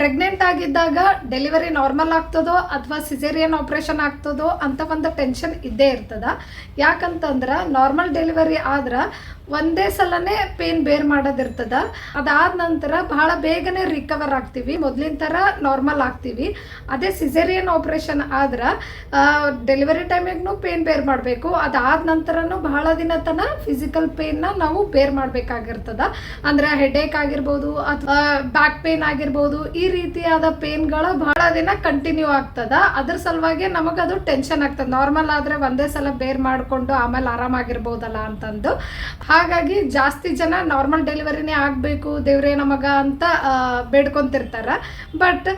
Pregnant ಆಗಿದ್ದಾಗ delivery normal ಆಗ್ತದೋ ಅಥವಾ caesarean operation ಆಗ್ತದೋ ಅಂತ ಒಂದು ಟೆನ್ಷನ್ ಇದ್ದೇ ಇರ್ತದ. ಯಾಕಂತಂದ್ರೆ ನಾರ್ಮಲ್ ಡೆಲಿವರಿ ಆದ್ರೆ ಒಂದೇ ಸಲನೇ ಪೇನ್ ಬೇರ್ ಮಾಡೋದಿರ್ತದ. ಅದಾದ ನಂತರ ಬಹಳ ಬೇಗನೆ ರಿಕವರ್ ಆಗ್ತೀವಿ. ಮೊದಲಿನ ಥರ ನಾರ್ಮಲ್ ಆಗ್ತೀವಿ. ಅದೇ ಸಿಸೇರಿಯನ್ ಆಪ್ರೇಷನ್ ಆದ್ರೆ ಡೆಲಿವರಿ ಟೈಮಿಗೂ ಪೇನ್ ಬೇರ್ ಮಾಡಬೇಕು. ಅದಾದ ನಂತರನೂ ಬಹಳ ದಿನ ತನಕ ಫಿಸಿಕಲ್ ಪೇನ್ನ ನಾವು ಬೇರ್ ಮಾಡಬೇಕಾಗಿರ್ತದ. ಅಂದ್ರೆ ಹೆಡೇಕ್ ಆಗಿರ್ಬೋದು ಅಥವಾ ಬ್ಯಾಕ್ ಪೇನ್ ಆಗಿರ್ಬೋದು, ಈ ರೀತಿಯಾದ ಪೇನ್ಗಳು ಬಹಳ ದಿನ ಕಂಟಿನ್ಯೂ ಆಗ್ತದ. ಅದ್ರ ಸಲುವಾಗಿ ನಮಗೆ ಅದು ಟೆನ್ಷನ್ ಆಗ್ತದೆ. ನಾರ್ಮಲ್ ಆದರೆ ಒಂದೇ ಸಲ ಬೇರ್ ಮಾಡಿಕೊಂಡು ಆಮೇಲೆ ಆರಾಮಾಗಿರ್ಬೋದಲ್ಲ ಅಂತಂದು. ಹಾಗಾಗಿ ಜಾಸ್ತಿ ಜನ ನಾರ್ಮಲ್ ಡೆಲಿವರಿನೇ ಆಗಬೇಕು, ದೇವ್ರೇ ನಮಗ ಅಂತ ಬೇಡ್ಕೊತಿರ್ತಾರ. ಬಟ್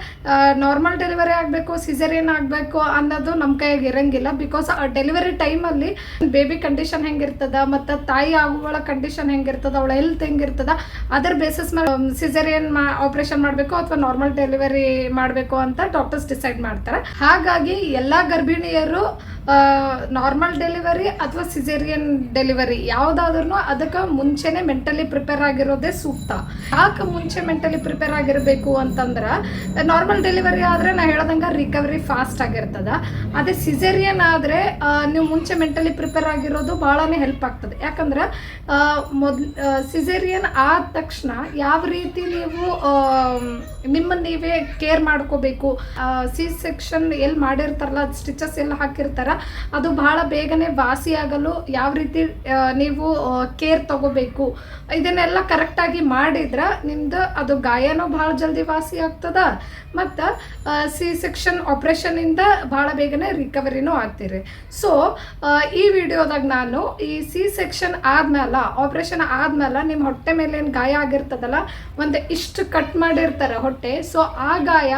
ನಾರ್ಮಲ್ ಡೆಲಿವರಿ ಆಗಬೇಕು ಸಿಸರಿಯನ್ ಆಗಬೇಕು ಅನ್ನೋದು ನಮ್ಮ ಕೈಯಾಗ ಇರಂಗಿಲ್ಲ. ಬಿಕಾಸ್ ಡೆಲಿವರಿ ಟೈಮಲ್ಲಿ ಬೇಬಿ ಕಂಡೀಷನ್ ಹೆಂಗಿರ್ತದ, ಮತ್ತು ತಾಯಿ ಆಗುವಳ ಕಂಡೀಷನ್ ಹೆಂಗಿರ್ತದ, ಅವಳ ಹೆಲ್ತ್ ಹೆಂಗಿರ್ತದ, ಅದರ ಬೇಸಿಸ್ ಮೇಲೆ ಮಾ ಆಪರೇಷನ್ ಮಾಡಬೇಕು ಅಥವಾ ನಾರ್ಮಲ್ ಡೆಲಿವರಿ ಮಾಡಬೇಕು ಅಂತ ಡಾಕ್ಟರ್ಸ್ ಡಿಸೈಡ್ ಮಾಡ್ತಾರೆ. ಹಾಗಾಗಿ ಎಲ್ಲ ಗರ್ಭಿಣಿಯರು ನಾರ್ಮಲ್ ಡೆಲಿವರಿ ಅಥವಾ ಸಿಜೇರಿಯನ್ ಡೆಲಿವರಿ ಯಾವುದಾದ್ರೂ ಅದಕ್ಕೆ ಮುಂಚೆನೆ ಮೆಂಟಲಿ ಪ್ರಿಪೇರ್ ಆಗಿರೋದೇ ಸೂಕ್ತ. ಯಾಕೆ ಮುಂಚೆ ಮೆಂಟಲಿ ಪ್ರಿಪೇರ್ ಆಗಿರಬೇಕು ಅಂತಂದ್ರೆ ನಾರ್ಮಲ್ ಡೆಲಿವರಿ ಆದರೆ ನಾ ಹೇಳ್ದಂಗೆ ರಿಕವರಿ ಫಾಸ್ಟ್ ಆಗಿರ್ತದ. ಅದೇ ಸಿಜೇರಿಯನ್ ಆದರೆ ನೀವು ಮುಂಚೆ ಮೆಂಟಲಿ ಪ್ರಿಪೇರ್ ಆಗಿರೋದು ಭಾಳನೇ ಹೆಲ್ಪ್ ಆಗ್ತದೆ. ಯಾಕಂದ್ರೆ ಮೊದ್ಲು ಸಿಜೇರಿಯನ್ ಆದ ತಕ್ಷಣ ಯಾವ ರೀತಿ ನೀವು ನಿಮ್ಮನ್ನು ನೀವೇ ಕೇರ್ ಮಾಡ್ಕೋಬೇಕು. ಸಿ ಸೆಕ್ಷನ್ ಎಲ್ಲಿ ಮಾಡಿರ್ತಾರಲ್ಲ ಸ್ಟಿಚಸ್ ಎಲ್ಲ ಹಾಕಿರ್ತಾರ ಅದು ಬಹಳ ಬೇಗನೆ ವಾಸಿ ಆಗಲು ಯಾವ ರೀತಿ ನೀವು ಕೇರ್ ತಗೋಬೇಕು. ಇದನ್ನೆಲ್ಲ ಕರೆಕ್ಟಾಗಿ ಮಾಡಿದ್ರೆ ನಿಮ್ದು ಅದು ಗಾಯನೂ ಭಾಳ ಜಲ್ದಿ ವಾಸಿ ಆಗ್ತದ ಮತ್ತು ಸಿ ಸೆಕ್ಷನ್ ಆಪ್ರೇಷನಿಂದ ಭಾಳ ಬೇಗನೆ ರಿಕವರಿನೂ ಆಗ್ತೀರಿ. ಸೊ ಈ ವಿಡಿಯೋದಾಗ ನಾನು ಈ ಸಿ ಸೆಕ್ಷನ್ ಆದ್ಮೇಲೆ ಆಪ್ರೇಷನ್ ಆದ್ಮೇಲೆ ನಿಮ್ಮ ಹೊಟ್ಟೆ ಮೇಲೆ ಏನು ಗಾಯ ಆಗಿರ್ತದಲ್ಲ, ಒಂದು ಇಷ್ಟು ಕಟ್ ಮಾಡಿರ್ತಾರೆ ಹೊಟ್ಟೆ. ಸೊ ಆ ಗಾಯ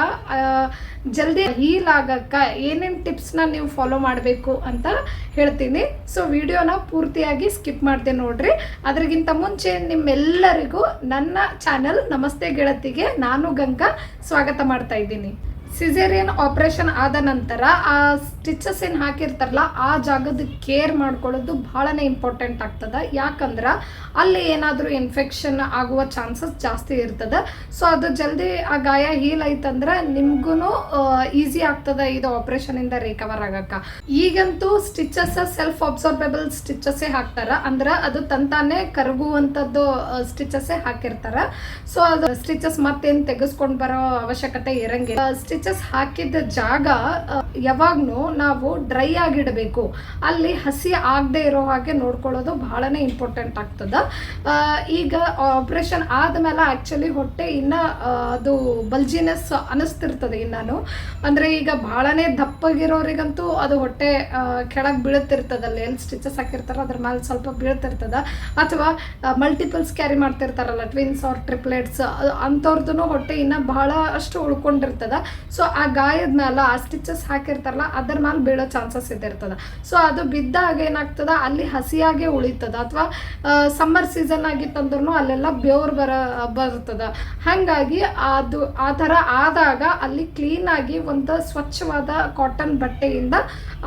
ಜಲ್ದಿ ಹೀಲ್ ಆಗಕ್ಕ ಏನೇನು ಟಿಪ್ಸ್ನ ನೀವು ಫಾಲೋ ಮಾಡಬೇಕು ಅಂತ ಹೇಳ್ತೀನಿ. ಸೊ ವಿಡಿಯೋನ ಪೂರ್ತಿಯಾಗಿ ಸ್ಕಿಪ್ ಮಾಡಿದೆ ನೋಡ್ರಿ. ಅದ್ರಗಿಂತ ಮುಂಚೆ ನಿಮ್ಮೆಲ್ಲರಿಗೂ ನನ್ನ ಚಾನೆಲ್ ನಮಸ್ತೆ ಗೆಳತಿಗೆ ನಾನು ಗಂಗಾ ಸ್ವಾಗತ ಮಾಡ್ತಾ ಇದ್ದೀನಿ. ಸಿಸೇರಿಯನ್ ಆಪ್ರೇಷನ್ ಆದ ನಂತರ ಆ ಸ್ಟಿಚಸ್ ಏನು ಹಾಕಿರ್ತಾರಲ್ಲ, ಆ ಜಾಗದ ಕೇರ್ ಮಾಡ್ಕೊಳ್ಳೋದು ಭಾಳನೇ ಇಂಪಾರ್ಟೆಂಟ್ ಆಗ್ತದೆ. ಯಾಕಂದ್ರೆ ಅಲ್ಲಿ ಏನಾದರೂ ಇನ್ಫೆಕ್ಷನ್ ಆಗುವ ಚಾನ್ಸಸ್ ಜಾಸ್ತಿ ಇರ್ತದ. ಸೊ ಅದು ಜಲ್ದಿ ಆ ಗಾಯ ಹೀಲ್ ಆಯ್ತಂದ್ರೆ ನಿಮ್ಗೂ ಈಸಿ ಆಗ್ತದೆ ಇದು ಆಪ್ರೇಷನಿಂದ ರಿಕವರ್ ಆಗಕ್ಕ. ಈಗಂತೂ ಸ್ಟಿಚಸ್ ಸೆಲ್ಫ್ ಅಬ್ಸರ್ಬೆಬಲ್ ಸ್ಟಿಚಸ್ಸೇ ಹಾಕ್ತಾರ. ಅಂದ್ರೆ ಅದು ತಂತಾನೆ ಕರಗುವಂಥದ್ದು ಸ್ಟಿಚಸ್ಸೇ ಹಾಕಿರ್ತಾರ. ಸೊ ಅದು ಸ್ಟಿಚಸ್ ಮತ್ತೇನು ತೆಗೆಸ್ಕೊಂಡು ಬರೋ ಅವಶ್ಯಕತೆ ಇರಂಗಿಲ್ಲ. ಸ್ಟಿಚಸ್ ಹಾಕಿದ ಜಾಗ ಯಾವಾಗ್ಲೂ ನಾವು ಡ್ರೈ ಆಗಿಡಬೇಕು. ಅಲ್ಲಿ ಹಸಿ ಆಗದೆ ಇರೋ ಹಾಗೆ ನೋಡ್ಕೊಳ್ಳೋದು ಬಹಳನೇ ಇಂಪಾರ್ಟೆಂಟ್ ಆಗ್ತದೆ. ಈಗ ಆಪ್ರೇಷನ್ ಆದಮೇಲೆ ಆ್ಯಕ್ಚುಲಿ ಹೊಟ್ಟೆ ಇನ್ನ ಅದು ಬಲ್ಜಿನೆಸ್ ಅನಿಸ್ತಿರ್ತದೆ ಇನ್ನೂ ಅಂದರೆ ಈಗ ಭಾಳನೇ ದಪ್ಪಗಿರೋರಿಗಂತೂ ಅದು ಹೊಟ್ಟೆ ಕೆಳಗೆ ಬೀಳುತ್ತಿರ್ತದಲ್ಲಿ ಎಲ್ಲಿ ಸ್ಟಿಚಸ್ ಹಾಕಿರ್ತಾರ, ಅದ್ರ ಮೇಲೆ ಸ್ವಲ್ಪ ಬೀಳ್ತಿರ್ತದೆ. ಅಥವಾ ಮಲ್ಟಿಪಲ್ಸ್ ಕ್ಯಾರಿ ಮಾಡ್ತಿರ್ತಾರಲ್ಲ ಟ್ವಿನ್ಸ್ ಆರ್ ಟ್ರಿಪ್ಲೆಟ್ಸ್ ಅಂಥವ್ರದ್ದು ಹೊಟ್ಟೆ ಇನ್ನೂ ಬಹಳ ಅಷ್ಟು ಉಳ್ಕೊಂಡಿರ್ತದ. ಸೊ ಆ ಗಾಯದ ಮೇಲೆ ಆ ಸ್ಟಿಚಸ್ ಹಾಕಿರ್ತಾರಲ್ಲ, ಅದ್ರ ಮೇಲೆ ಬೀಳೋ ಚಾನ್ಸಸ್ ಇದ್ದಿರ್ತದ ಸೊ ಅದು ಬಿದ್ದಾಗ ಏನಾಗ್ತದ? ಅಲ್ಲಿ ಹಸಿಯಾಗೆ ಉಳಿತದ. ಅಥವಾ ಸಮ್ಮರ್ ಸೀಸನ್ ಆಗಿತ್ತಂದ್ರೂ ಅಲ್ಲೆಲ್ಲ ಬೆವ್ರು ಬರ, ಬರ್ತದ. ಹಾಗಾಗಿ ಅದು, ಆ ಥರ ಆದಾಗ ಅಲ್ಲಿ ಕ್ಲೀನಾಗಿ ಒಂದು ಸ್ವಚ್ಛವಾದ ಕಾಟನ್ ಬಟ್ಟೆಯಿಂದ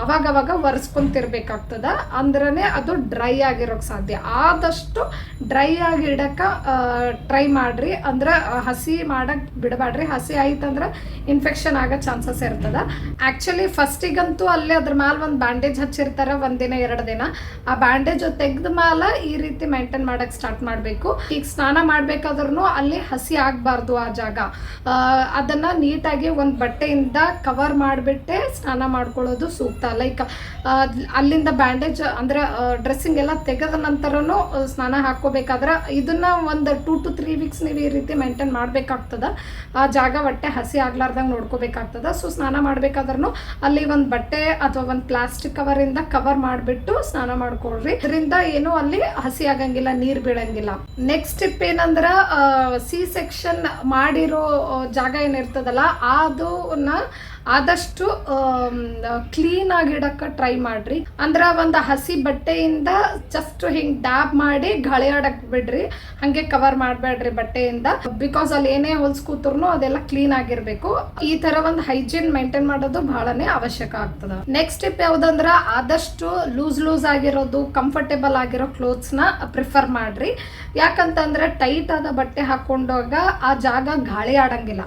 ಅವಾಗವಾಗ ಒರೆಸ್ಕೊಂತಿರ್ಬೇಕಾಗ್ತದ. ಅಂದ್ರೆ ಅದು ಡ್ರೈ ಆಗಿರೋಕೆ ಸಾಧ್ಯ. ಆದಷ್ಟು ಡ್ರೈ ಆಗಿ ಟ್ರೈ ಮಾಡ್ರಿ. ಅಂದ್ರೆ, ಹಸಿ ಮಾಡಕ್ ಬಿಡಬೇಡ್ರಿ ಹಸಿ ಆಯ್ತಂದ್ರೆ ಇನ್ಫೆಕ್ಷನ್ ಆಗೋ ಚಾನ್ಸಸ್ ಇರ್ತದ. ಆ್ಯಕ್ಚುಲಿ ಫಸ್ಟಿಗಂತೂ ಅಲ್ಲಿ ಅದ್ರ ಮ್ಯಾಲ ಒಂದು ಬ್ಯಾಂಡೇಜ್ ಹಚ್ಚಿರ್ತಾರೆ ಒಂದಿನ ಎರಡು ದಿನ. ಆ ಬ್ಯಾಂಡೇಜ್ ತೆಗೆದ ಮೇಲೆ ಈ ರೀತಿ ಮೇಂಟೈನ್ ಮಾಡಕ್ ಸ್ಟಾರ್ಟ್ ಮಾಡಬೇಕು. ಈಗ ಸ್ನಾನ ಮಾಡ್ಬೇಕಾದ್ರೂ ಅಲ್ಲಿ ಹಸಿ ಆಗಬಾರ್ದು ಆ ಜಾಗ. ಅದನ್ನು ನೀಟಾಗಿ ಒಂದು ಬಟ್ಟೆಯಿಂದ ಕವರ್ ಮಾಡಿಬಿಟ್ಟೆ ಸ್ನಾನ ಮಾಡ್ಕೊಳ್ಳೋದು ಸೂಕ್ತ. ಲೈಕ್ ಅಲ್ಲಿಂದ ಬ್ಯಾಂಡೇಜ್ ಅಂದ್ರೆ ಡ್ರೆಸ್ಸಿಂಗ್ ಎಲ್ಲ ತೆಗೆದ ನಂತರನು ಸ್ನಾನ ಹಾಕೋಬೇಕಾದ್ರೆ ಇದನ್ನ ಒಂದು ಟೂ ಟು ತ್ರೀ ವೀಕ್ಸ್ ನೀವು ಈ ರೀತಿ ಮೇಂಟೈನ್ ಮಾಡ್ಬೇಕಾಗ್ತದ. ಆ ಜಾಗ ಹೊಟ್ಟೆ ಹಸಿ ಆಗ್ಲಾರ್ದಂಗೆ ನೋಡ್ಕೋಬೇಕಾಗ್ತದ. ಸೊ ಸ್ನಾನ ಮಾಡ್ಬೇಕಾದ್ರೂ ಅಲ್ಲಿ ಒಂದು ಬಟ್ಟೆ ಅಥವಾ ಒಂದು ಪ್ಲಾಸ್ಟಿಕ್ ಕವರಿಂದ ಕವರ್ ಮಾಡಿಬಿಟ್ಟು ಸ್ನಾನ ಮಾಡ್ಕೊಳ್ರಿ. ಇದರಿಂದ ಏನು ಅಲ್ಲಿ ಹಸಿ ಆಗಂಗಿಲ್ಲ, ನೀರು ಬೀಳಂಗಿಲ್ಲ. ನೆಕ್ಸ್ಟ್ ಟಿಪ್ ಏನಂದ್ರ ಸಿ ಸೆಕ್ಷನ್ ಮಾಡಿರೋ ಜಾಗ ಏನಿರ್ತದಲ್ಲ, ಅದನ್ನ ಆದಷ್ಟು ಕ್ಲೀನ್ ಆಗಿಡಕ್ಕೆ ಟ್ರೈ ಮಾಡ್ರಿ. ಅಂದ್ರ ಒಂದು ಹಸಿ ಬಟ್ಟೆಯಿಂದ ಜಸ್ಟ್ ಹಿಂಗ್ ಡ್ಯಾಬ್ ಮಾಡಿ ಗಾಳಿಯಾಡಕ್ ಬಿಡ್ರಿ. ಹಂಗೆ ಕವರ್ ಮಾಡಬೇಡ್ರಿ ಬಟ್ಟೆಯಿಂದ. ಬಿಕಾಸ್ ಅಲ್ಲಿ ಏನೇ ಹೊಲ್ಸ್ ಕೂತ್ರು ಅದೆಲ್ಲ ಕ್ಲೀನ್ ಆಗಿರ್ಬೇಕು. ಈ ತರ ಒಂದು ಹೈಜೀನ್ ಮೇಂಟೈನ್ ಮಾಡೋದು ಬಹಳನೇ ಅವಶ್ಯಕ ಆಗ್ತದ. ನೆಕ್ಸ್ಟ್ ಟಿಪ್ ಯಾವ್ದಂದ್ರ ಆದಷ್ಟು ಲೂಸ್ ಲೂಸ್ ಆಗಿರೋದು ಕಂಫರ್ಟೇಬಲ್ ಆಗಿರೋ ಕ್ಲೋತ್ಸ್ನ ಪ್ರಿಫರ್ ಮಾಡ್ರಿ. ಯಾಕಂತಂದ್ರೆ ಟೈಟ್ ಆದ ಬಟ್ಟೆ ಹಾಕೊಂಡಾಗ ಆ ಜಾಗ ಗಾಳಿ ಆಡಂಗಿಲ್ಲ.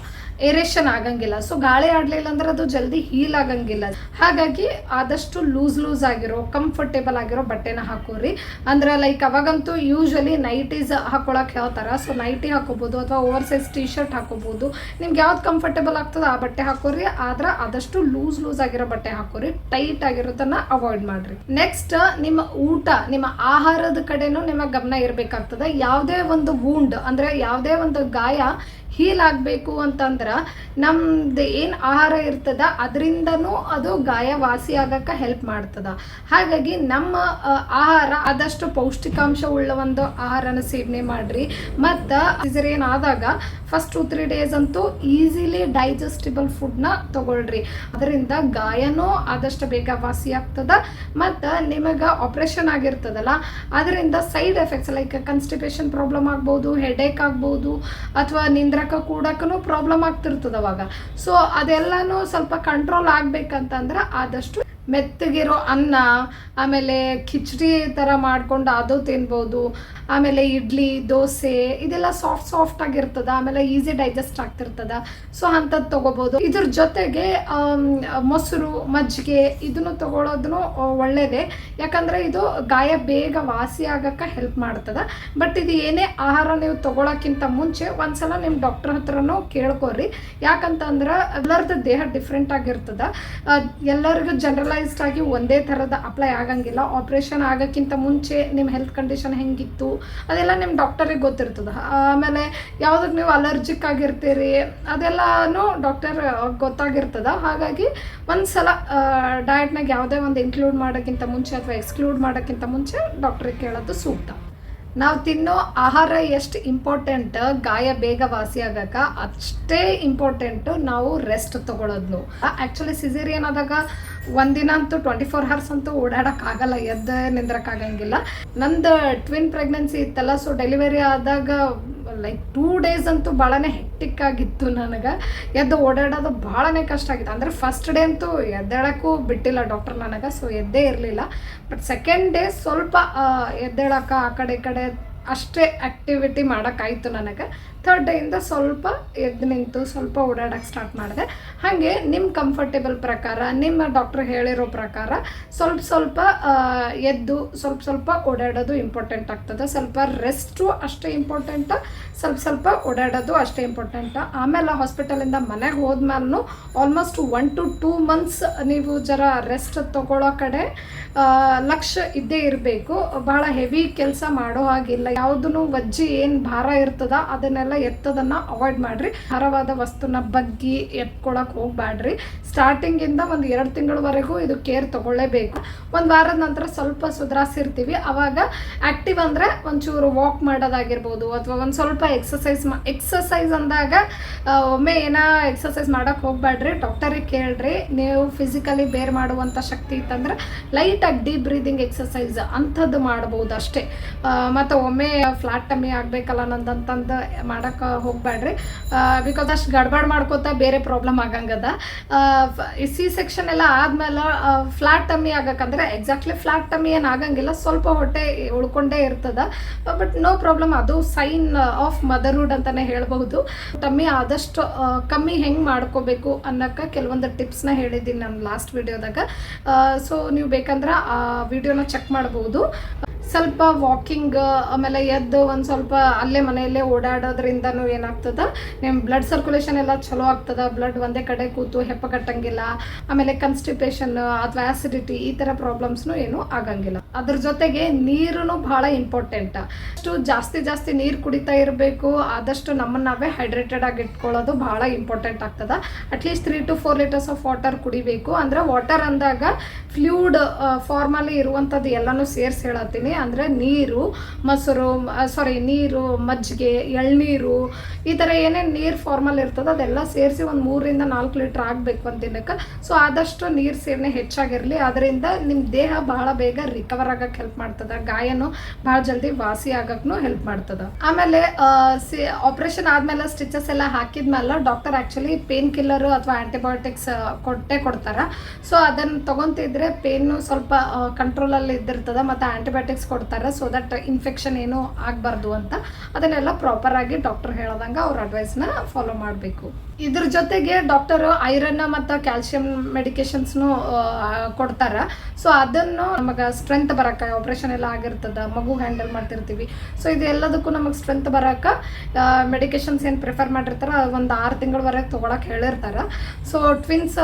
ಏರೇಷನ್ ಆಗಂಗಿಲ್ಲ. ಸೊ ಗಾಳಿ ಆಡ್ಲಿಲ್ಲ ಅಂದ್ರೆ ಅದು ಜಲ್ದಿ ಹೀಲ್ ಆಗಂಗಿಲ್ಲ. ಹಾಗಾಗಿ ಆದಷ್ಟು ಲೂಸ್ ಲೂಸ್ ಆಗಿರೋ ಕಂಫರ್ಟೇಬಲ್ ಆಗಿರೋ ಬಟ್ಟೆನ ಹಾಕೋರಿ. ಅಂದ್ರೆ ಲೈಕ್ ಅವಾಗಂತೂ ಯೂಶ್ವಲಿ ನೈಟೀಸ್ ಹಾಕೊಳಕ್ ಹೇಳ್ತಾರ ಸೊ ನೈಟಿ ಹಾಕೋಬಹುದು ಅಥವಾ ಓವರ್ ಸೈಜ್ ಟಿ ಶರ್ಟ್ ಹಾಕೋಬಹುದು ನಿಮ್ಗೆ ಯಾವ್ದು ಕಂಫರ್ಟೇಬಲ್ ಆಗ್ತದೆ ಆ ಬಟ್ಟೆ ಹಾಕೋರಿ. ಆದ್ರೆ ಆದಷ್ಟು ಲೂಸ್ ಲೂಸ್ ಆಗಿರೋ ಬಟ್ಟೆ ಹಾಕೋರಿ. ಟೈಟ್ ಆಗಿರೋದನ್ನ ಅವಾಯ್ಡ್ ಮಾಡ್ರಿ. ನೆಕ್ಸ್ಟ್ ನಿಮ್ಮ ಊಟ, ನಿಮ್ಮ ಆಹಾರದ ಕಡೆನೂ ನಿಮ್ಮ ಗಮನ ಇರಬೇಕಾಗ್ತದೆ. ಯಾವುದೇ ಒಂದು ಗೂಂಡ್ ಅಂದ್ರೆ ಯಾವುದೇ ಒಂದು ಗಾಯ ಹೀಲ್ ಆಗಬೇಕು ಅಂತಂದ್ರೆ ನಮ್ದು ಏನು ಆಹಾರ ಇರ್ತದ ಅದರಿಂದನೂ ಅದು ಗಾಯ ವಾಸಿ ಆಗಕ್ಕೆ ಹೆಲ್ಪ್ ಮಾಡ್ತದ. ಹಾಗಾಗಿ ನಮ್ಮ ಆಹಾರ ಆದಷ್ಟು ಪೌಷ್ಟಿಕಾಂಶ ಉಳ್ಳ ಒಂದು ಆಹಾರನ ಸೇವನೆ ಮಾಡ್ರಿ. ಮತ್ತು ಆದಾಗ ಫಸ್ಟ್ ಟು ತ್ರೀ ಡೇಸ್ ಅಂತೂ ಈಸಿಲಿ ಡೈಜೆಸ್ಟಿಬಲ್ ಫುಡ್ನ ತಗೊಳ್ರಿ. ಅದರಿಂದ ಗಾಯನೂ ಆದಷ್ಟು ಬೇಗ ವಾಸಿ ಆಗ್ತದ ಮತ್ತು ನಿಮಗೆ ಆಪ್ರೇಷನ್ ಆಗಿರ್ತದಲ್ಲ, ಅದರಿಂದ side effects like constipation problem ಆಗ್ಬೋದು ಹೆಡೇಕ್ ಆಗ್ಬೋದು, ಅಥವಾ ನಿಂದ್ರಕ ಕೂಡಕ್ಕೂ ಪ್ರಾಬ್ಲಮ್ ಆಗ್ತಿರ್ತದ ಅವಾಗ. ಸೊ ಅದೆಲ್ಲನೂ ಸ್ವಲ್ಪ ಕಂಟ್ರೋಲ್ ಆಗಬೇಕಂತಂದ್ರೆ ಆದಷ್ಟು ಮೆತ್ತಗಿರೋ ಅನ್ನ, ಆಮೇಲೆ ಕಿಚಡಿ ಥರ ಮಾಡ್ಕೊಂಡು ಅದು ತಿನ್ಬೋದು. ಆಮೇಲೆ ಇಡ್ಲಿ, ದೋಸೆ, ಇದೆಲ್ಲ ಸಾಫ್ಟ್ ಸಾಫ್ಟ್ ಆಗಿರ್ತದ. ಆಮೇಲೆ ಈಸಿ ಡೈಜೆಸ್ಟ್ ಆಗ್ತಿರ್ತದ. ಸೊ ಅಂಥದ್ದು ತೊಗೋಬೋದು. ಇದ್ರ ಜೊತೆಗೆ ಮೊಸರು, ಮಜ್ಜಿಗೆ ಇದನ್ನು ತೊಗೊಳೋದನ್ನು ಒಳ್ಳೆಯದೇ ಯಾಕಂದರೆ ಇದು ಗಾಯ ಬೇಗ ವಾಸಿ ಆಗಕ್ಕೆ ಹೆಲ್ಪ್ ಮಾಡ್ತದ. ಬಟ್ ಇದು ಏನೇ ಆಹಾರ ನೀವು ತೊಗೊಳಕ್ಕಿಂತ ಮುಂಚೆ ಒಂದ್ಸಲ ನಿಮ್ಮ ಡಾಕ್ಟರ್ ಹತ್ರನೂ ಕೇಳ್ಕೊರಿ. ಯಾಕಂತಂದ್ರೆ ಎಲ್ಲರದ್ದು ದೇಹ ಡಿಫ್ರೆಂಟ್ ಆಗಿರ್ತದ. ಎಲ್ಲರಿಗೂ ಎಲ್ಲರಿಗೂ ಜನರಲೈಸ್ಡ್ ಆಗಿ ಒಂದೇ ಥರದ ಅಪ್ಲೈ ಆಗಂಗಿಲ್ಲ. ಆಪ್ರೇಷನ್ ಆಗೋಕ್ಕಿಂತ ಮುಂಚೆ ನಿಮ್ಮ ಹೆಲ್ತ್ ಕಂಡೀಷನ್ ಹೆಂಗಿತ್ತು, ಅದೆಲ್ಲ ನಿಮ್ಮ ಡಾಕ್ಟರಿಗೆ ಗೊತ್ತಿರ್ತದೆ. ಆಮೇಲೆ ಯಾವುದಕ್ಕೆ ನೀವು ಅಲರ್ಜಿಕ್ ಆಗಿರ್ತೀರಿ, ಅದೆಲ್ಲನೂ ಡಾಕ್ಟರ್ ಗೊತ್ತಾಗಿರ್ತದೆ. ಹಾಗಾಗಿ ಒಂದ್ಸಲ ಡಯಟ್ನಾಗ ಯಾವುದೇ ಒಂದು ಇನ್ಕ್ಲೂಡ್ ಮಾಡೋಕ್ಕಿಂತ ಮುಂಚೆ ಅಥವಾ ಎಕ್ಸ್ಕ್ಲೂಡ್ ಮಾಡೋಕ್ಕಿಂತ ಮುಂಚೆ ಡಾಕ್ಟ್ರಿಗೆ ಕೇಳೋದು ಸೂಕ್ತ. ನಾವು ತಿನ್ನೋ ಆಹಾರ ಎಷ್ಟು ಇಂಪಾರ್ಟೆಂಟ್ ಗಾಯ ಬೇಗ ವಾಸಿ ಆಗಕ ಅಷ್ಟೇ ಇಂಪಾರ್ಟೆಂಟ್ ನಾವು ರೆಸ್ಟ್ ತಗೊಳ್ಳೋದು ಆ್ಯಕ್ಚುಲಿ ಸಿಸೇರಿಯನ್ ಆದಾಗ ಒಂದಿನ ಅಂತೂ ಟ್ವೆಂಟಿ ಫೋರ್ ಹವರ್ಸ್ ಅಂತೂ ಓಡಾಡೋಕ್ಕಾಗಲ್ಲ ಎದ್ದು ನಿಂದ್ರಕ್ಕಾಗಂಗಿಲ್ಲ ನಂದು ಟ್ವಿನ್ ಪ್ರೆಗ್ನೆನ್ಸಿ ಇತ್ತಲ್ಲ ಸೊ ಡೆಲಿವರಿ ಆದಾಗ ಲೈಕ್ ಟೂ ಡೇಸ್ ಅಂತೂ ಭಾಳನೇ ಹೆಕ್ಟಿಕ್ ಆಗಿತ್ತು ನನಗೆ. ಎದ್ದು ಓಡಾಡೋದು ಭಾಳನೇ ಕಷ್ಟ ಆಗಿತ್ತು. ಅಂದರೆ ಫಸ್ಟ್ ಡೇ ಅಂತೂ ಎದ್ದೇಳೋಕ್ಕೂ ಬಿಟ್ಟಿಲ್ಲ ಡಾಕ್ಟರ್ ನನಗೆ ಸೊ ಎದ್ದೇ ಇರಲಿಲ್ಲ. ಬಟ್ ಸೆಕೆಂಡ್ ಡೇ ಸ್ವಲ್ಪ ಎದ್ದೇಳಕ್ಕೆ ಆ ಕಡೆ ಈ ಕಡೆ ಅಷ್ಟೇ ಆ್ಯಕ್ಟಿವಿಟಿ ಮಾಡೋಕ್ಕಾಯ್ತು ನನಗೆ. ಥರ್ಡ್ ಡೇಯಿಂದ ಸ್ವಲ್ಪ ಎದ್ದು ನಿಂತು ಸ್ವಲ್ಪ ಓಡಾಡಕ್ಕೆ ಸ್ಟಾರ್ಟ್ ಮಾಡಿದೆ. ಹಾಗೆ ನಿಮ್ಮ ಕಂಫರ್ಟೇಬಲ್ ಪ್ರಕಾರ, ನಿಮ್ಮ ಡಾಕ್ಟ್ರ್ ಹೇಳಿರೋ ಪ್ರಕಾರ ಸ್ವಲ್ಪ ಸ್ವಲ್ಪ ಎದ್ದು ಸ್ವಲ್ಪ ಸ್ವಲ್ಪ ಓಡಾಡೋದು ಇಂಪಾರ್ಟೆಂಟ್ ಆಗ್ತದೆ. ಸ್ವಲ್ಪ ರೆಸ್ಟು ಅಷ್ಟೇ ಇಂಪಾರ್ಟೆಂಟ್ ಸ್ವಲ್ಪ ಸ್ವಲ್ಪ ಓಡಾಡೋದು ಅಷ್ಟೇ ಇಂಪಾರ್ಟೆಂಟ್ ಆಮೇಲೆ ಹಾಸ್ಪಿಟಲಿಂದ ಮನೆಗೆ ಹೋದ್ಮೇಲೂ almost one to two months ನೀವು ಜರ ರೆಸ್ಟ್ ತೊಗೊಳ್ಳೋ ಕಡೆ ಲಕ್ಷ್ಯ ಇದ್ದೇ ಇರಬೇಕು. ಬಹಳ ಹೆವಿ ಕೆಲಸ ಮಾಡೋ ಹಾಗಿಲ್ಲ. ಯಾವುದೂ ವಜ್ಜಿ ಏನು ಭಾರ ಇರ್ತದ ಅದನ್ನೆಲ್ಲ ಎತ್ತೋದನ್ನ ಅವಾಯ್ಡ್ ಮಾಡ್ರಿ. ಭಾರವಾದ ವಸ್ತುನ ಬಗ್ಗಿ ಎತ್ಕೊಳಕ್ ಹೋಗ್ಬ್ಯಾಡ್ರಿ. ಸ್ಟಾರ್ಟಿಂಗಿಂದ ಒಂದು ಎರಡು ತಿಂಗಳವರೆಗೂ ಇದು ಕೇರ್ ತಗೊಳ್ಳೇಬೇಕು. ಒಂದು ವಾರದ ನಂತರ ಸ್ವಲ್ಪ ಸುಧಾರಿಸಿರ್ತೀವಿ. ಅವಾಗ ಆಕ್ಟಿವ್ ಅಂದ್ರೆ ಒಂಚೂರು ವಾಕ್ ಮಾಡೋದಾಗಿರ್ಬೋದು ಅಥವಾ ಒಂದು ಸ್ವಲ್ಪ ಎಕ್ಸಸೈಸ್ ಮಾ ಎಕ್ಸಸೈಸ್ ಅಂದಾಗ ಒಮ್ಮೆ ಏನ ಎಕ್ಸಸೈಸ್ ಮಾಡಕ್ ಹೋಗ್ಬೇಡ್ರಿ ಡಾಕ್ಟರಿಗೆ ಕೇಳ್ರಿ. ನೀವು ಫಿಸಿಕಲಿ ಬೇರ್ ಮಾಡುವಂತ ಶಕ್ತಿ ಇತ್ತಂದ್ರೆ ಲೈಟಾಗಿ ಡೀಪ್ ಬ್ರೀದಿಂಗ್ ಎಕ್ಸಸೈಸ್ ಅಂಥದ್ದು ಮಾಡ್ಬೋದು ಅಷ್ಟೇ. ಮತ್ತೆ ಒಮ್ಮೆ ಫ್ಲಾಟ್ ಟಮ್ಮಿ ಆಗಬೇಕಲ್ಲ ನಂದಂತಂದು ಮಾಡೋಕೆ ಹೋಗ್ಬೇಡ್ರಿ ಬಿಕಾಸ್ ಅಷ್ಟು ಗಡ್ಬಾಡ್ ಮಾಡ್ಕೋತಾ ಬೇರೆ ಪ್ರಾಬ್ಲಮ್ ಆಗಂಗದ. ಸಿ ಸೆಕ್ಷನ್ ಎಲ್ಲ ಆದ್ಮೇಲೆ ಫ್ಲಾಟ್ ಟಮ್ಮಿ ಆಗಕ್ಕಂದ್ರೆ ಎಕ್ಸಾಕ್ಟ್ಲಿ ಫ್ಲಾಟ್ ಟಮ್ಮಿ ಏನು ಆಗಂಗಿಲ್ಲ. ಸ್ವಲ್ಪ ಹೊಟ್ಟೆ ಉಳ್ಕೊಂಡೇ ಇರ್ತದ. ಬಟ್ ನೋ ಪ್ರಾಬ್ಲಮ್ ಅದು ಸೈನ್ ಆಫ್ ಮದರ್ಹುಡ್ ಅಂತಾನೆ ಹೇಳ್ಬಹುದು. ಟಮ್ಮಿ ಆದಷ್ಟು ಕಮ್ಮಿ ಹೆಂಗೆ ಮಾಡ್ಕೋಬೇಕು ಅನ್ನೋಕ್ಕೆ ಕೆಲವೊಂದು ಟಿಪ್ಸ್ನ ಹೇಳಿದ್ದೀನಿ ನಾನು ಲಾಸ್ಟ್ ವಿಡಿಯೋದಾಗ ಸೊ ನೀವು ಬೇಕಂದ್ರೆ ಆ ವಿಡಿಯೋನ ಚೆಕ್ ಮಾಡ್ಬೋದು. ಸ್ವಲ್ಪ ವಾಕಿಂಗ್ ಆಮೇಲೆ ಎದ್ದು ಒಂದು ಸ್ವಲ್ಪ ಅಲ್ಲೇ ಮನೆಯಲ್ಲೇ ಓಡಾಡೋದ್ರಿಂದನೂ ಏನಾಗ್ತದ? ನಿಮ್ಮ ಬ್ಲಡ್ ಸರ್ಕ್ಯುಲೇಷನ್ ಎಲ್ಲ ಚಲೋ ಆಗ್ತದ? ಬ್ಲಡ್ ಒಂದೇ ಕಡೆ ಕೂತು ಹೆಪ್ಪ ಕಟ್ಟಂಗಿಲ್ಲ? ಆಮೇಲೆ ಕನ್ಸ್ಟಿಪೇಷನ್ ಅಥವಾ ಆಸಿಡಿಟಿ ಈ ಥರ ಪ್ರಾಬ್ಲಮ್ಸ್ನು ಏನು ಆಗಂಗಿಲ್ಲ. ಅದ್ರ ಜೊತೆಗೆ ನೀರು ಬಹಳ ಇಂಪಾರ್ಟೆಂಟ್ ಅಷ್ಟು ಜಾಸ್ತಿ ಜಾಸ್ತಿ ನೀರು ಕುಡಿತಾ ಇರಬೇಕು. ಆದಷ್ಟು ನಮ್ಮನ್ನ ನಾವೇ ಹೈಡ್ರೇಟೆಡ್ ಆಗಿ ಇಟ್ಕೊಳ್ಳೋದು ಬಹಳ ಇಂಪಾರ್ಟೆಂಟ್ ಆಗ್ತದ. At least three to four litres of water ಕುಡಿಬೇಕು. ಅಂದ್ರೆ ವಾಟರ್ ಅಂದಾಗ ಫ್ಲೂಡ್ ಫಾರ್ಮಲ್ಲಿ ಇರುವಂಥದ್ದು ಎಲ್ಲನೂ ಸೇರಿಸಿ ಹೇಳತ್ತೀನಿ. ಅಂದರೆ ನೀರು, ಮೊಸರು ಸಾರಿ ನೀರು, ಮಜ್ಜಿಗೆ, ಎಳ್ನೀರು, ಈ ಥರ ಏನೇನು ನೀರು ಫಾರ್ಮಲ್ ಇರ್ತದೋ ಅದೆಲ್ಲ ಸೇರಿಸಿ ಒಂದು ಮೂರರಿಂದ ನಾಲ್ಕು ಲೀಟ್ರ್ ಆಗಬೇಕು ಒಂದು ದಿನಕ್ಕೆ. ಸೊ ಆದಷ್ಟು ನೀರು ಸೇವನೆ ಹೆಚ್ಚಾಗಿರಲಿ. ಅದರಿಂದ ನಿಮ್ಮ ದೇಹ ಬಹಳ ಬೇಗ ರಿಕವರ್ ಆಗಕ್ಕೆ ಹೆಲ್ಪ್ ಮಾಡ್ತದೆ. ಗಾಯನು ಭಾಳ ಜಲ್ದಿ ವಾಸಿ ಆಗಕ್ಕೂ ಹೆಲ್ಪ್ ಮಾಡ್ತದೆ. ಆಮೇಲೆ ಆಪರೇಷನ್ ಆದ್ಮೇಲೆ ಸ್ಟಿಚಸ್ ಎಲ್ಲ ಹಾಕಿದ್ಮೇಲೆ ಡಾಕ್ಟರ್ ಆ್ಯಕ್ಚುಲಿ ಪೇನ್ ಕಿಲ್ಲರು ಅಥವಾ ಆ್ಯಂಟಿಬಯೋಟಿಕ್ಸ್ ಕೊಟ್ಟೆ ಕೊಡ್ತಾರೆ. ಸೊ ಅದನ್ನು ತಗೊಂತಿದ್ರೆ ಪೇನು ಸ್ವಲ್ಪ ಕಂಟ್ರೋಲಲ್ಲಿ ಇದ್ದಿರ್ತದೆ ಮತ್ತು ಆಂಟಿಬಯೋಟಿಕ್ಸ್ ಕೊಡ್ತಾರೆ. ಸೊ ದಟ್ ಇನ್ಫೆಕ್ಷನ್ ಏನು ಆಗಬಾರ್ದು ಅಂತ ಅದನ್ನೆಲ್ಲ ಪ್ರಾಪರ್ ಆಗಿ ಡಾಕ್ಟರ್ ಹೇಳ್ದಂಗೆ ಅವ್ರ ಅಡ್ವೈಸ್ನ ಫಾಲೋ ಮಾಡಬೇಕು. ಇದ್ರ ಜೊತೆಗೆ ಡಾಕ್ಟರ್ ಐರನ್ ಮತ್ತು ಕ್ಯಾಲ್ಸಿಯಂ ಮೆಡಿಕೇಶನ್ಸ್ನು ಕೊಡ್ತಾರೆ. ಸೊ ಅದನ್ನು ನಮಗೆ ಸ್ಟ್ರೆಂತ್ ಬರಕ್ಕೆ ಆಪ್ರೇಷನ್ ಎಲ್ಲ ಆಗಿರ್ತದೆ, ಮಗು ಹ್ಯಾಂಡಲ್ ಮಾಡ್ತಿರ್ತೀವಿ. ಸೊ ಇದು ಎಲ್ಲದಕ್ಕೂ ನಮಗೆ ಸ್ಟ್ರೆಂತ್ ಬರಕ್ಕೆ ಮೆಡಿಕೇಶನ್ಸ್ ಏನು ಪ್ರಿಫರ್ ಮಾಡಿರ್ತಾರೆ, ಒಂದು ಆರು ತಿಂಗಳವರೆಗೆ ತೊಗೊಳಕ್ಕೆ ಹೇಳಿರ್ತಾರೆ. ಸೊ ಟ್ವಿನ್ಸ್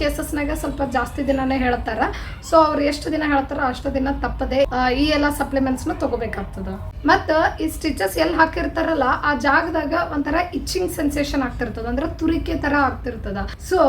ಕೇಸಸ್ನಾಗ ಸ್ವಲ್ಪ ಜಾಸ್ತಿ ದಿನನೇ ಹೇಳ್ತಾರೆ. ಸೊ ಅವ್ರು ಎಷ್ಟು ದಿನ ಹೇಳ್ತಾರೋ ಅಷ್ಟು ದಿನ ತಪ್ಪದೆ ಈ ಎಲ್ಲ ಸಪ್ಲಿಮೆಂಟ್ಸ್ನ ತೊಗೋಬೇಕಾಗ್ತದೆ. ಮತ್ತು ಈ ಸ್ಟಿಚಸ್ ಎಲ್ಲಿ ಹಾಕಿರ್ತಾರಲ್ಲ, ಆ ಜಾಗದಾಗ ಒಂಥರ ಇಚ್ಚಿಂಗ್ ಸೆನ್ಸೇಷನ್ ಆಗ್ತಿರ್ತದ. ಅಂದ್ರೆ ತುರಿಕೆ ತರ ಆಗ್ತಿರ್ತದ. ಸೊ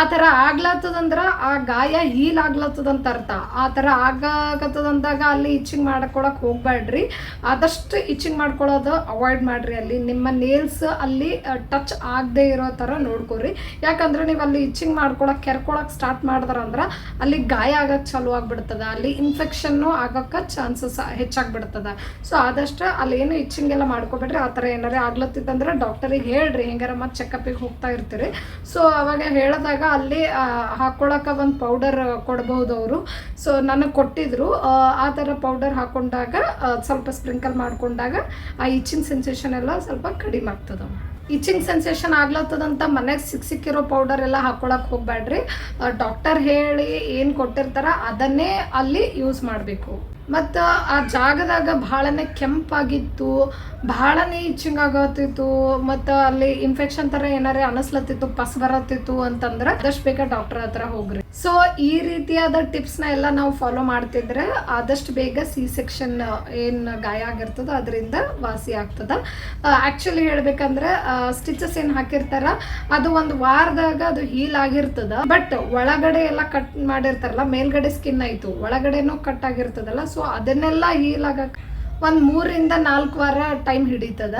ಆ ತರ ಆಗ್ಲತ್ತದಂದ್ರ ಆ ಗಾಯ ಹೀಲ್ ಆಗ್ಲತ್ತದಂತ ಅರ್ಥ ಆ ತರ ಆಗಾಕತ್ತದಂದಾಗ ಅಲ್ಲಿ ಇಚ್ಚಿಂಗ್ ಮಾಡ್ಕೊಳಕ್ ಹೋಗ್ಬೇಡ್ರಿ ಆದಷ್ಟು ಇಚ್ಚಿಂಗ್ ಮಾಡ್ಕೊಳ್ಳೋದು ಅವಾಯ್ಡ್ ಮಾಡ್ರಿ ಅಲ್ಲಿ. ನಿಮ್ಮ ನೇಲ್ಸ್ ಅಲ್ಲಿ ಟಚ್ ಆಗದೆ ಇರೋ ತರ ನೋಡ್ಕೊರಿ. ಯಾಕಂದ್ರೆ ನೀವು ಅಲ್ಲಿ ಇಚ್ಚಿಂಗ್ ಮಾಡ್ಕೊಳಕ್, ಕೆರ್ಕೊಳಕ್ ಸ್ಟಾರ್ಟ್ ಮಾಡಿದ್ರಂದ್ರ ಅಲ್ಲಿ ಗಾಯ ಆಗಕ್ ಚಾಲು ಆಗ್ಬಿಡ್ತದ. ಅಲ್ಲಿ ಇನ್ಫೆಕ್ಷನ್ನು ಆಗಕ್ಕ ಚಾನ್ಸಸ್ ಹೆಚ್ಚಾಗ್ಬಿಡ್ತದ. ಸೊ ಆದಷ್ಟು ಅಲ್ಲಿ ಏನು ಇಚ್ಚಿಂಗ್ ಎಲ್ಲ ಮಾಡ್ಕೊಬೇಡ್ರಿ. ಆ ಥರ ಏನಾರೇ ಆಗ್ಲತ್ತಿತ್ತಂದ್ರೆ ಡಾಕ್ಟರಿಗೆ ಹೇಳ್ರಿ. ಹೆಂಗಾರ ಮತ್ತೆ ಚೆಕಪ್ಪಿಗೆ ಹೋಗ್ತಾ ಇರ್ತೀರಿ. ಸೊ ಅವಾಗ ಹೇಳಿದಾಗ ಅಲ್ಲಿ ಹಾಕ್ಕೊಳಕ್ಕೆ ಹಾಕ್ಕೊಳಕ ಒಂದು ಪೌಡರ್ ಕೊಡಬಹುದು ಅವರು. ಸೊ ನನಗೆ ಕೊಟ್ಟಿದ್ರು. ಆ, ಥರ ಪೌಡರ್ ಹಾಕೊಂಡಾಗ ಸ್ವಲ್ಪ ಸ್ಪ್ರಿಂಕಲ್ ಮಾಡಿಕೊಂಡಾಗ ಆ ಇಚ್ಚಿನ ಸೆನ್ಸೇಷನ್ ಎಲ್ಲ ಸ್ವಲ್ಪ ಕಡಿಮೆ ಆಗ್ತದೆ. ಇಚಿಂಗ್ ಸೆನ್ಸೇಷನ್ ಆಗ್ಲತ್ತದಂತ ಮನೆಗೆ ಸಿಕ್ ಸಿಕ್ಕಿರೋ ಪೌಡರ್ ಎಲ್ಲ ಹಾಕೊಳಕ್ ಹೋಗ್ಬೇಡ್ರಿ ಡಾಕ್ಟರ್ ಹೇಳಿ ಏನು ಕೊಟ್ಟಿರ್ತಾರ ಅದನ್ನೇ ಅಲ್ಲಿ ಯೂಸ್ ಮಾಡಬೇಕು. ಮತ್ತು ಆ ಜಾಗದಾಗ ಭಾಳನೇ ಕೆಂಪಾಗಿತ್ತು, ಭಾಳನೇ ಇಚ್ಚಿಂಗ್ ಆಗತ್ತಿತ್ತು ಮತ್ತು ಅಲ್ಲಿ ಇನ್ಫೆಕ್ಷನ್ ಥರ ಏನಾರೇ ಅನಿಸ್ಲತ್ತಿತ್ತು, ಪಸ್ ಬರತ್ತಿತ್ತು ಅಂತಂದ್ರೆ ಆದಷ್ಟು ಬೇಗ ಡಾಕ್ಟರ್ ಹತ್ರ ಹೋಗ್ರಿ. ಸೊ ಈ ರೀತಿಯಾದ ಟಿಪ್ಸ್ನ ಎಲ್ಲ ನಾವು ಫಾಲೋ ಮಾಡ್ತಿದ್ರೆ ಆದಷ್ಟು ಬೇಗ ಸಿ ಸೆಕ್ಷನ್ ಏನು ಗಾಯ ಆಗಿರ್ತದ ಅದರಿಂದ ವಾಸಿ ಆಗ್ತದ. ಆ್ಯಕ್ಚುಲಿ ಹೇಳ್ಬೇಕಂದ್ರೆ ಸ್ಟಿಚಸ್ ಏನು ಹಾಕಿರ್ತಾರ, ಅದು ಒಂದು ವಾರದಾಗ ಅದು ಹೀಲ್ ಆಗಿರ್ತದ ಬಟ್ ಒಳಗಡೆ ಎಲ್ಲ ಕಟ್ ಮಾಡಿರ್ತಾರಲ್ಲ, ಮೇಲ್ಗಡೆ ಸ್ಕಿನ್ ಆಯಿತು, ಒಳಗಡೆನೂ ಕಟ್ ಆಗಿರ್ತದಲ್ಲ ಸೊ ಅದನ್ನೆಲ್ಲ ಹೀಲ್ ಆಗಕ್ಕೆ ಒಂದು ಮೂರಿಂದ ನಾಲ್ಕು ವಾರ ಟೈಮ್ ಹಿಡಿತದ.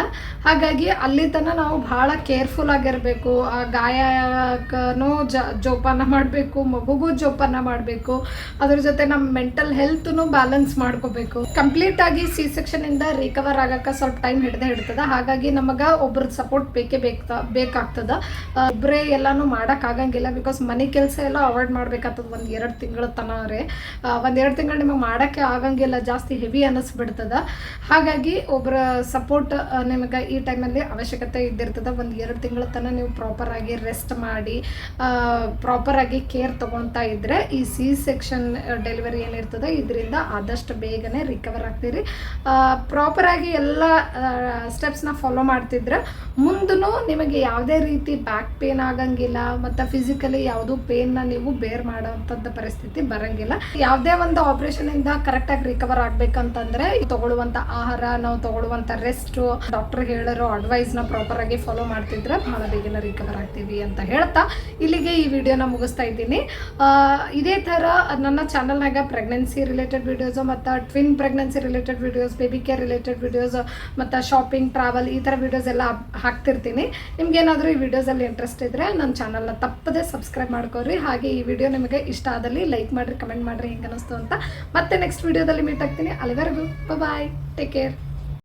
ಹಾಗಾಗಿ ಅಲ್ಲಿ ತನಕ ನಾವು ಭಾಳ ಕೇರ್ಫುಲ್ ಆಗಿರಬೇಕು. ಆ ಗಾಯಕ್ಕೂ ಜ, ಜೋಪಾನ ಮಾಡಬೇಕು, ಮಗುಗೂ ಜೋಪಾನ ಮಾಡಬೇಕು. ಅದ್ರ ಜೊತೆ ನಮ್ಮ ಮೆಂಟಲ್ ಹೆಲ್ತ್ನು ಬ್ಯಾಲೆನ್ಸ್ ಮಾಡ್ಕೋಬೇಕು. ಕಂಪ್ಲೀಟ್ ಆಗಿ ಸಿ ಸೆಕ್ಷನಿಂದ ರಿಕವರ್ ಆಗಕ್ಕೆ ಸ್ವಲ್ಪ ಟೈಮ್ ಹಿಡ್ದೆ ಹಿಡ್ತದ. ಹಾಗಾಗಿ ನಮಗೆ ಒಬ್ರ ಸಪೋರ್ಟ್ ಬೇಕೇ ಬೇಕಾ ಬೇಕಾಗ್ತದ. ಒಬ್ಬರೇ ಎಲ್ಲಾನು ಮಾಡಕ್ ಆಗಂಗಿಲ್ಲ ಬಿಕಾಸ್ ಮನೆ ಕೆಲಸ ಎಲ್ಲ ಅವಾಯ್ಡ್ ಮಾಡ್ಬೇಕಾಗ್ತದ ಒಂದು ಎರಡು ತಿಂಗಳ ತನವರೆ ಒಂದು ಎರಡು ತಿಂಗಳು ನಿಮಗೆ ಮಾಡೋಕ್ಕೆ ಆಗಂಗಿಲ್ಲ. ಜಾಸ್ತಿ ಹೆವಿ ಅನ್ನಿಸ್ಬಿಡ್ತದ. ಹಾಗಾಗಿ ಒಬ್ಬರ ಸಪೋರ್ಟ್ ನಿಮಗೆ ಈ ಟೈಮಲ್ಲಿ ಅವಶ್ಯಕತೆ ಇದ್ದಿರ್ತದೆ, ಒಂದು ಎರಡು ತಿಂಗಳ ತನಕ ನೀವು ಪ್ರಾಪರಾಗಿ ರೆಸ್ಟ್ ಮಾಡಿ ಪ್ರಾಪರ್ ಆಗಿ ಕೇರ್ ತೊಗೊಳ್ತಾ ಇದ್ದರೆ ಈ ಸಿ ಸೆಕ್ಷನ್ ಡೆಲಿವರಿ ಏನಿರ್ತದೆ, ಇದರಿಂದ ಆದಷ್ಟು ಬೇಗನೆ ರಿಕವರ್ ಆಗ್ತೀರಿ. ಪ್ರಾಪರಾಗಿ ಎಲ್ಲ ಸ್ಟೆಪ್ಸ್ನ ಫಾಲೋ ಮಾಡ್ತಿದ್ರೆ ಮುಂದೂ ನಿಮಗೆ ಯಾವುದೇ ರೀತಿ ಬ್ಯಾಕ್ ಪೇನ್ ಆಗಂಗಿಲ್ಲ, ಮತ್ತು ಫಿಸಿಕಲಿ ಯಾವುದೂ ಪೇನ್ನ ನೀವು ಬೇರ್ ಮಾಡೋವಂಥದ್ದು ಪರಿಸ್ಥಿತಿ ಬರಂಗಿಲ್ಲ. ಯಾವುದೇ ಒಂದು ಆಪ್ರೇಷನಿಂದ ಕರೆಕ್ಟಾಗಿ ರಿಕವರ್ ಆಗಬೇಕಂತಂದರೆ ಈ ತಗೊಳ್ಳುವಂಥ ಆಹಾರ, ನಾವು ತಗೊಳ್ಳುವಂತ ರೆಸ್ಟು ಡಾಕ್ಟರ್ ಹೇಳಿರೋ ಅಡ್ವೈಸ್ನ ಪ್ರಾಪರಾಗಿ ಫಾಲೋ ಮಾಡ್ತಿದ್ರೆ ಭಾಳ ಬೇಗನೆ ರಿಕವರ್ ಆಗ್ತೀವಿ ಅಂತ ಹೇಳ್ತಾ ಇಲ್ಲಿಗೆ ಈ ವಿಡಿಯೋನ ಮುಗಿಸ್ತಾ ಇದ್ದೀನಿ. ಇದೇ ಥರ ನನ್ನ ಚಾನಲ್ನಾಗ ಪ್ರೆಗ್ನೆನ್ಸಿ ರಿಲೇಟೆಡ್ ವಿಡಿಯೋಸ್ ಮತ್ತು twin pregnancy related videos baby care related videos ಮತ್ತೆ ಶಾಪಿಂಗ್ ಟ್ರಾವೆಲ್ ಈ ಥರ ವಿಡಿಯೋಸ್ ಎಲ್ಲ ಹಾಕ್ತಿರ್ತೀನಿ. ನಿಮ್ಗೇನಾದರೂ ಈ ವಿಡಿಯೋಸಲ್ಲಿ ಇಂಟ್ರೆಸ್ಟ್ ಇದ್ರೆ ನನ್ನ ಚಾನಲ್ನ ತಪ್ಪದೇ ಸಬ್ಸ್ಕ್ರೈಬ್ ಮಾಡ್ಕೋರಿ ಹಾಗೆ ಈ ವಿಡಿಯೋ ನಿಮಗೆ ಇಷ್ಟ ಆದಲ್ಲಿ ಲೈಕ್ ಮಾಡಿರಿ ಕಮೆಂಟ್ ಮಾಡಿರಿ, ಹೆಂಗೆ ಅನ್ನಿಸ್ತು ಅಂತ ಮತ್ತೆ ನೆಕ್ಸ್ಟ್ ವಿಡಿಯೋದಲ್ಲಿ ಮೀಟ್ ಆಗ್ತೀನಿ. ಅಲ್ಲಿವರೆಗೂ ಬಾಯ್ ಟೇಕ್ ಕೇರ್